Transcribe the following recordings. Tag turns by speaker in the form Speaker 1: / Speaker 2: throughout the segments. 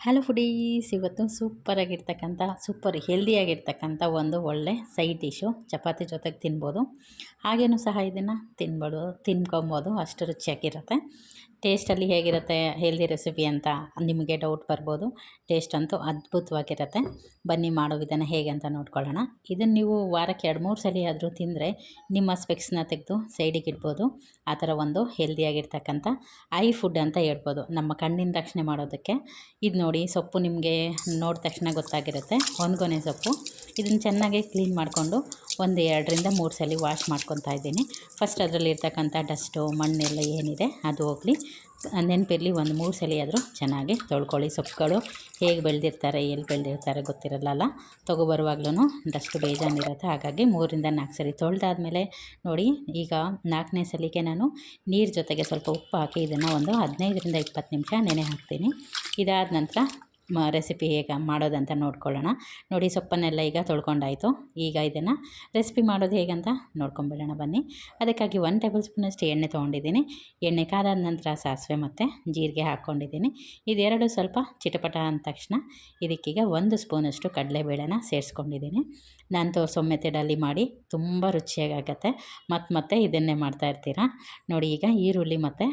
Speaker 1: Hello foodies, ಇವತ್ತು ಸೂಪರಾಗಿರ್ತಕ್ಕಂಥ, super ಹೆಲ್ದಿಯಾಗಿರ್ತಕ್ಕಂಥ ಒಂದು ಒಳ್ಳೆ ಸೈಡ್ ಡಿಶು, ಚಪಾತಿ ಜೊತೆಗೆ ತಿನ್ಬೋದು. ಹಾಗೇನೂ ಸಹ ಇದನ್ನು ತಿನ್ಬೋದು ತಿನ್ಕೊಬೋದು, ಅಷ್ಟು ರುಚಿಯಾಗಿರುತ್ತೆ. ಟೇಸ್ಟಲ್ಲಿ ಹೇಗಿರುತ್ತೆ ಹೆಲ್ದಿ ರೆಸಿಪಿ ಅಂತ ನಿಮಗೆ ಡೌಟ್ ಬರ್ಬೋದು. ಟೇಸ್ಟ್ ಅಂತೂ ಅದ್ಭುತವಾಗಿರುತ್ತೆ. ಬನ್ನಿ ಮಾಡೋ ವಿಧಾನ ಹೇಗೆ ಅಂತ ನೋಡ್ಕೊಳ್ಳೋಣ. ಇದನ್ನು ನೀವು ವಾರಕ್ಕೆ ಎರಡು ಮೂರು ಸಲ ಆದರೂ ತಿಂದರೆ ನಿಮ್ಮ ಸ್ಪೆಕ್ಸ್ನ ತೆಗೆದು ಸೈಡಿಗೆ ಇಡ್ಬೋದು. ಆ ಥರ ಒಂದು ಹೆಲ್ದಿಯಾಗಿರ್ತಕ್ಕಂಥ ಐ ಫುಡ್ ಅಂತ ಹೇಳ್ಬೋದು. ನಮ್ಮ ಕಣ್ಣಿನ ರಕ್ಷಣೆ ಮಾಡೋದಕ್ಕೆ. ಇದು ನೋಡಿ ಸೊಪ್ಪು ನಿಮಗೆ ನೋಡಿದ ತಕ್ಷಣ ಗೊತ್ತಾಗಿರುತ್ತೆ. ಹೊನ್ಗೊನೆ ಸೊಪ್ಪು. ಇದನ್ನು ಚೆನ್ನಾಗಿ ಕ್ಲೀನ್ ಮಾಡಿಕೊಂಡು ಒಂದು ಎರಡರಿಂದ ಮೂರು ಸಲ ವಾಶ್ ಮಾಡ್ಕೊತಾ ಇದ್ದೀನಿ. ಫಸ್ಟ್ ಅದರಲ್ಲಿ ಇರ್ತಕ್ಕಂಥ ಡಸ್ಟು ಮಣ್ಣೆಲ್ಲ ಏನಿದೆ ಅದು ಹೋಗಲಿ. ನೆನಪಿರಲಿ ಒಂದು ಮೂರು ಸಲ ಆದರೂ ಚೆನ್ನಾಗಿ ತೊಳ್ಕೊಳ್ಳಿ. ಸೊಪ್ಪುಗಳು ಹೇಗೆ ಬೆಳೆದಿರ್ತಾರೆ, ಎಲ್ಲಿ ಬೆಳೆದಿರ್ತಾರೆ ಗೊತ್ತಿರಲ್ಲ ತೊಗೊಬರುವಾಗ್ಲೂ ಡಸ್ಟ್ ಬೇಜಾನಿರುತ್ತೆ. ಹಾಗಾಗಿ ಮೂರಿಂದ ನಾಲ್ಕು ಸಲ ತೊಳೆದಾದ್ಮೇಲೆ ನೋಡಿ, ಈಗ ನಾಲ್ಕನೇ ಸಲಿಗೆ ನಾನು ನೀರು ಜೊತೆಗೆ ಸ್ವಲ್ಪ ಉಪ್ಪು ಹಾಕಿ ಇದನ್ನು ಒಂದು ಹದಿನೈದರಿಂದ ಇಪ್ಪತ್ತು ನಿಮಿಷ ನೆನೆ ಹಾಕ್ತೀನಿ. ಇದಾದ ನಂತರ ರೆಸಿಪಿ ಹೇಗೆ ಮಾಡೋದಂತ ನೋಡ್ಕೊಳ್ಳೋಣ. ನೋಡಿ ಸೊಪ್ಪನ್ನೆಲ್ಲ ಈಗ ತೊಳ್ಕೊಂಡಾಯಿತು. ಈಗ ಇದನ್ನು ರೆಸಿಪಿ ಮಾಡೋದು ಹೇಗಂತ ನೋಡ್ಕೊಂಬಿಡೋಣ ಬನ್ನಿ. ಅದಕ್ಕಾಗಿ ಒನ್ ಟೇಬಲ್ ಸ್ಪೂನಷ್ಟು ಎಣ್ಣೆ ತೊಗೊಂಡಿದ್ದೀನಿ. ಎಣ್ಣೆ ಕಾದಾದ ನಂತರ ಸಾಸಿವೆ ಮತ್ತು ಜೀರಿಗೆ ಹಾಕ್ಕೊಂಡಿದ್ದೀನಿ. ಇದೆರಡು ಸ್ವಲ್ಪ ಚಿಟಪಟ ಅಂದ ತಕ್ಷಣ ಇದಕ್ಕೀಗ ಒಂದು ಸ್ಪೂನಷ್ಟು ಕಡಲೆಬೇಳೆನ ಸೇರಿಸ್ಕೊಂಡಿದ್ದೀನಿ. ನಾನು ತೋರಿಸೋ ಮಾಡಿ ತುಂಬ ರುಚಿಯಾಗತ್ತೆ ಮತ್ತು ಮತ್ತೆ ಇದನ್ನೇ ಮಾಡ್ತಾಯಿರ್ತೀರಾ ನೋಡಿ ಈಗ ಈರುಳ್ಳಿ ಮತ್ತು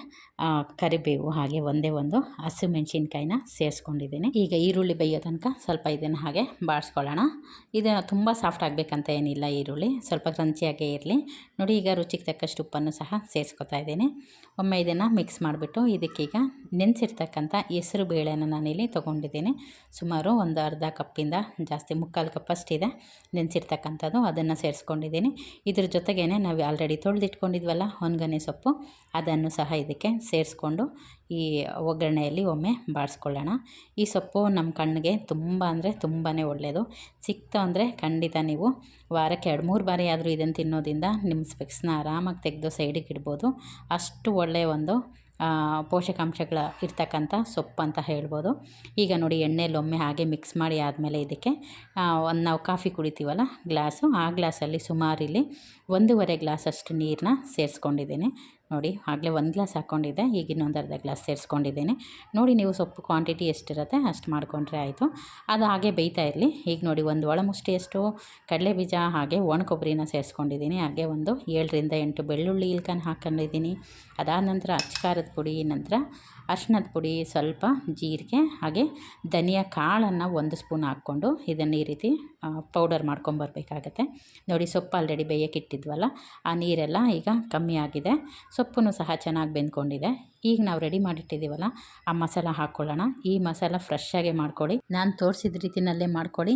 Speaker 1: ಕರಿಬೇವು ಹಾಗೆ ಒಂದೇ ಒಂದು ಹಸಿಮೆಣ್ಸಿನ್ಕಾಯಿನ ಸೇರಿಸ್ಕೊಂಡಿದ್ದೀನಿ. ಈಗ ಈರುಳ್ಳಿ ಬೇಯೋ ತನಕ ಸ್ವಲ್ಪ ಇದನ್ನು ಹಾಗೆ ಬಾಡಿಸ್ಕೊಳ್ಳೋಣ ಇದು ತುಂಬ ಸಾಫ್ಟ್ ಆಗಬೇಕಂತ ಏನಿಲ್ಲ ಈರುಳ್ಳಿ. ಸ್ವಲ್ಪ ಕ್ರಂಚಿಯಾಗೇ ಇರಲಿ. ನೋಡಿ, ಈಗ ರುಚಿಗೆ ತಕ್ಕಷ್ಟು ಉಪ್ಪನ್ನು ಸಹ ಸೇರಿಸ್ಕೊತಾ ಇದ್ದೀನಿ. ಒಮ್ಮೆ ಇದನ್ನು ಮಿಕ್ಸ್ ಮಾಡಿಬಿಟ್ಟು ಇದಕ್ಕೀಗ ನೆನೆಸಿರ್ತಕ್ಕಂಥ ಹೆಸರು ಬೇಳೆನ ನಾನಿಲ್ಲಿ ತೊಗೊಂಡಿದ್ದೀನಿ. ಸುಮಾರು ಒಂದು ಅರ್ಧ ಕಪ್ಪಿಂದ ಜಾಸ್ತಿ, ಮುಕ್ಕಾಲು ಕಪ್ಪಷ್ಟಿದೆ ನೆನೆಸಿರ್ತಕ್ಕಂಥದ್ದು ಅದನ್ನು ಸೇರಿಸ್ಕೊಂಡಿದ್ದೀನಿ. ಇದ್ರ ಜೊತೆಗೇ ನಾವು ಆಲ್ರೆಡಿ ತೊಳೆದಿಟ್ಕೊಂಡಿದ್ವಲ್ಲ ಹೊನ್ಗನೆ ಸೊಪ್ಪು, ಅದನ್ನು ಸಹ ಇದಕ್ಕೆ ಸೇರಿಸ್ಕೊಂಡು ಈ ಒಗ್ಗರಣೆಯಲ್ಲಿ ಒಮ್ಮೆ ಬಾಡಿಸ್ಕೊಳ್ಳೋಣ ಈ ಸೊಪ್ಪು ನಮ್ಮ ಕಣ್ಣಿಗೆ ತುಂಬ ಅಂದರೆ ತುಂಬಾ ಒಳ್ಳೆಯದು ಸಿಕ್ತು ಅಂದರೆ ಖಂಡಿತ ನೀವು ವಾರಕ್ಕೆ ಎರಡು ಮೂರು ಬಾರಿ ಆದರೂ ಇದನ್ನು ತಿನ್ನೋದ್ರಿಂದ ನಿಮ್ಮ ಸ್ಪೆಕ್ಸ್ನ ಆರಾಮಾಗಿ ತೆಗೆದು ಸೈಡಿಗೆ ಇಡ್ಬೋದು. ಅಷ್ಟು ಒಳ್ಳೆಯ ಒಂದು ಪೋಷಕಾಂಶಗಳ ಇರ್ತಕ್ಕಂಥ ಸೊಪ್ಪು ಅಂತ ಹೇಳ್ಬೋದು. ಈಗ ನೋಡಿ ಎಣ್ಣೆಯಲ್ಲಿ ಒಮ್ಮೆ ಹಾಗೆ ಮಿಕ್ಸ್ ಮಾಡಿ ಆದಮೇಲೆ ಇದಕ್ಕೆ ಒಂದು ನಾವು ಕಾಫಿ ಕುಡಿತೀವಲ್ಲ ಗ್ಲಾಸು, ಆ ಗ್ಲಾಸಲ್ಲಿ ಸುಮಾರು ಇಲ್ಲಿ ಒಂದೂವರೆ ಗ್ಲಾಸಷ್ಟು ನೀರನ್ನ ಸೇರಿಸ್ಕೊಂಡಿದ್ದೀನಿ. ನೋಡಿ, ಆಗಲೇ ಒಂದು ಗ್ಲಾಸ್ ಹಾಕ್ಕೊಂಡಿದ್ದೆ, ಈಗ ಇನ್ನೊಂದು ಅರ್ಧ ಗ್ಲಾಸ್ ಸೇರಿಸ್ಕೊಂಡಿದ್ದೀನಿ. ನೋಡಿ, ನೀವು ಸೊಪ್ಪು ಕ್ವಾಂಟಿಟಿ ಎಷ್ಟಿರುತ್ತೆ, ಅಷ್ಟು ಮಾಡಿಕೊಂಡ್ರೆ ಆಯಿತು. ಅದು ಹಾಗೆ ಬೇಯ್ತಾ ಇರಲಿ. ಈಗ ನೋಡಿ, ಒಂದು ಒಳ ಮುಷ್ಟಿಯಷ್ಟು ಕಡಲೆ ಬೀಜ ಹಾಗೆ ಒಣ ಕೊಬ್ಬರಿನ ಸೇರಿಸ್ಕೊಂಡಿದ್ದೀನಿ. ಹಾಗೆ ಒಂದು ಏಳರಿಂದ ಎಂಟು ಬೆಳ್ಳುಳ್ಳಿ ಇಲ್ಕನ್ನು ಹಾಕ್ಕೊಂಡಿದ್ದೀನಿ ಅದಾದ ನಂತರ ಅಚ್ಚ ಪುಡಿ, ನಂತರ ಅರ್ಶಿನದ ಪುಡಿ ಸ್ವಲ್ಪ ಜೀರಿಗೆ, ಹಾಗೆ ಧನಿಯಾ ಕಾಳನ್ನು ಒಂದು ಸ್ಪೂನ್ ಹಾಕ್ಕೊಂಡು ಇದನ್ನು ಈ ರೀತಿ ಪೌಡರ್ ಮಾಡ್ಕೊಂಬರ್ಬೇಕಾಗತ್ತೆ ನೋಡಿ, ಸೊಪ್ಪು ಆಲ್ರೆಡಿ ಬೇಯಕ್ಕಿಟ್ಟಿದ್ವಲ್ಲ ಆ ನೀರೆಲ್ಲ ಈಗ ಕಮ್ಮಿ ಆಗಿದೆ. ಸೊಪ್ಪು ಸಹ ಚೆನ್ನಾಗಿ ಬೆಂದ್ಕೊಂಡಿದೆ. ಈಗ ನಾವು ರೆಡಿ ಮಾಡಿಟ್ಟಿದ್ದೀವಲ್ಲ, ಆ ಮಸಾಲ ಹಾಕ್ಕೊಳ್ಳೋಣ. ಈ ಮಸಾಲ ಫ್ರೆಶ್ಶಾಗೆ ಮಾಡ್ಕೊಳ್ಳಿ. ನಾನು ತೋರಿಸಿದ ರೀತಿಯಲ್ಲೇ ಮಾಡ್ಕೊಳ್ಳಿ.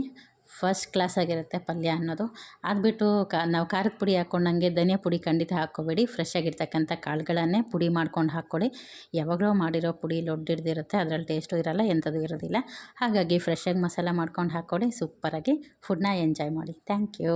Speaker 1: ಫಸ್ಟ್ ಕ್ಲಾಸ್ ಆಗಿರುತ್ತೆ ಪಲ್ಯ ಅನ್ನೋದು. ಅದು ಬಿಟ್ಟು ಕ, ನಾವು ಖಾರದ ಪುಡಿ ಹಾಕ್ಕೊಂಡಂಗೆ ಧನಿಯ ಪುಡಿ ಖಂಡಿತ ಹಾಕ್ಕೋಬೇಡಿ. ಫ್ರೆಶ್ ಆಗಿರ್ತಕ್ಕಂಥ ಕಾಳುಗಳನ್ನೇ ಪುಡಿ ಮಾಡ್ಕೊಂಡು ಹಾಕ್ಕೊಳ್ಳಿ ಯಾವಾಗಲೂ ಮಾಡಿರೋ ಪುಡಿ ಲೊಡ್ಡಿಡ್ದಿರುತ್ತೆ, ಅದರಲ್ಲಿ ಟೇಸ್ಟು ಇರೋಲ್ಲ ಎಂಥದ್ದು ಇರೋದಿಲ್ಲ. ಹಾಗಾಗಿ ಫ್ರೆಶ್ಶಾಗಿ ಮಸಾಲ ಮಾಡ್ಕೊಂಡು ಹಾಕ್ಕೊಳ್ಳಿ ಸೂಪರಾಗಿ ಫುಡ್ನ ಎಂಜಾಯ್ ಮಾಡಿ. Thank you